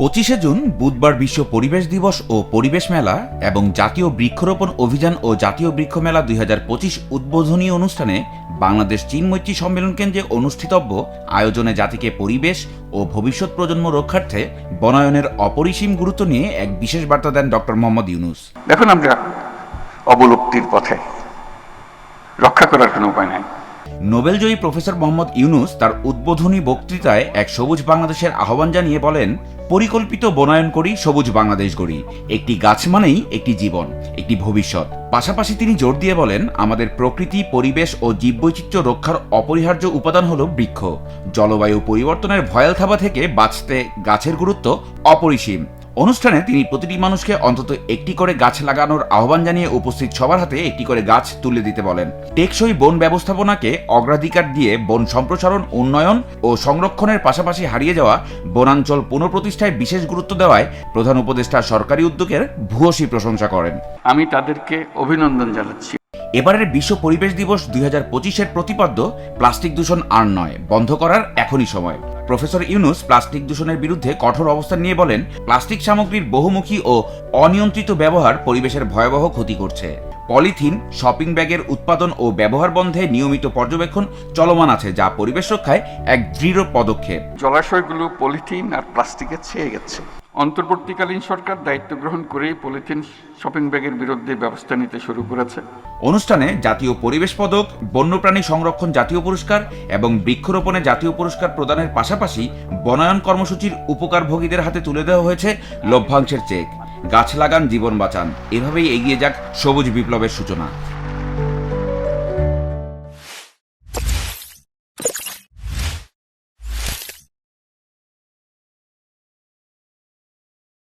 পঁচিশে জুন বুধবার বিশ্ব পরিবেশ দিবস ও পরিবেশ মেলা এবং জাতীয় বৃক্ষরোপণ অভিযান ও জাতীয় বৃক্ষ মেলা দুই হাজার পঁচিশ উদ্বোধনী অনুষ্ঠানে বাংলাদেশ চীন মৈত্রী সম্মেলন কেন্দ্রে অনুষ্ঠিতব্য আয়োজনে জাতিকে পরিবেশ ও ভবিষ্যৎ প্রজন্ম রক্ষার্থে বনায়নের অপরিসীম গুরুত্ব নিয়ে এক বিশেষ বার্তা দেন ডক্টর মোহাম্মদ ইউনুস। দেখুন, আমরা অবলুপ্তির পথে রক্ষা করার কোনো উপায় নাই। নোবেলজয়ী প্রফেসর মোহাম্মদ ইউনুস তার উদ্বোধনী বক্তৃতায় এক সবুজ বাংলাদেশের আহ্বান জানিয়ে বলেন, পরিকল্পিত বনায়ন করি, সবুজ বাংলাদেশ গড়ি। একটি গাছ মানেই একটি জীবন, একটি ভবিষ্যৎ। পাশাপাশি তিনি জোর দিয়ে বলেন, আমাদের প্রকৃতি, পরিবেশ ও জীববৈচিত্র্য রক্ষার অপরিহার্য উপাদান হল বৃক্ষ। জলবায়ু পরিবর্তনের ভয়াল থাবা থেকে বাঁচতে গাছের গুরুত্ব অপরিসীম। অনুষ্ঠানে তিনি প্রতিটি মানুষকে অন্তত একটি করে গাছ লাগানোর আহ্বান জানিয়ে উপস্থিত সবার হাতে একটি করে গাছ তুলে দিতে বলেন। টেকসই বন ব্যবস্থাপনাকে অগ্রাধিকার দিয়ে বন সম্প্রসারণ উন্নয়ন ও সংরক্ষণের পাশাপাশি হারিয়ে যাওয়া বনাঞ্চল পুনঃপ্রতিষ্ঠায় বিশেষ গুরুত্ব দেওয়ায় প্রধান উপদেষ্টা সরকারি উদ্যোগের ভূয়সী প্রশংসা করেন। আমি তাদেরকে অভিনন্দন জানাচ্ছি। এবারের বিশ্ব পরিবেশ দিবস দুই হাজার পঁচিশের প্রতিপাদ্য প্লাস্টিক দূষণ আর নয় বন্ধ করার এখনই সময়। প্রফেসর ইউনুস প্লাস্টিক দূষণের বিরুদ্ধে কঠোর অবস্থান নিয়ে বলেন, প্লাস্টিক সামগ্রীর বহুমুখী ও অনিয়ন্ত্রিত ব্যবহার পরিবেশের ভয়াবহ ক্ষতি করছে। পলিথিন, শপিং ব্যাগের উৎপাদন ও ব্যবহার বন্ধে নিয়মিত পর্যবেক্ষণ চলমান আছে, যা পরিবেশ রক্ষায় এক দৃঢ় পদক্ষেপ। জলাশয়গুলো পলিথিন আর প্লাস্টিকে ছেয়ে গেছে। অন্তর্বর্তীকালীন সরকার দায়িত্ব গ্রহণ করেই পলিথিন শপিং ব্যাগের বিরুদ্ধে ব্যবস্থা নিতে শুরু করেছে। অনুষ্ঠানে জাতীয় পরিবেশ পদক, বন্যপ্রাণী সংরক্ষণ জাতীয় পুরস্কার এবং বৃক্ষরোপণে জাতীয় পুরস্কার প্রদানের পাশাপাশি বনায়ন কর্মসূচির উপকারভোগীদের হাতে তুলে দেওয়া হয়েছে লভ্যাংশের চেক। গাছ লাগান, জীবন বাঁচান। এভাবেই এগিয়ে যাক সবুজ বিপ্লবের সূচনা।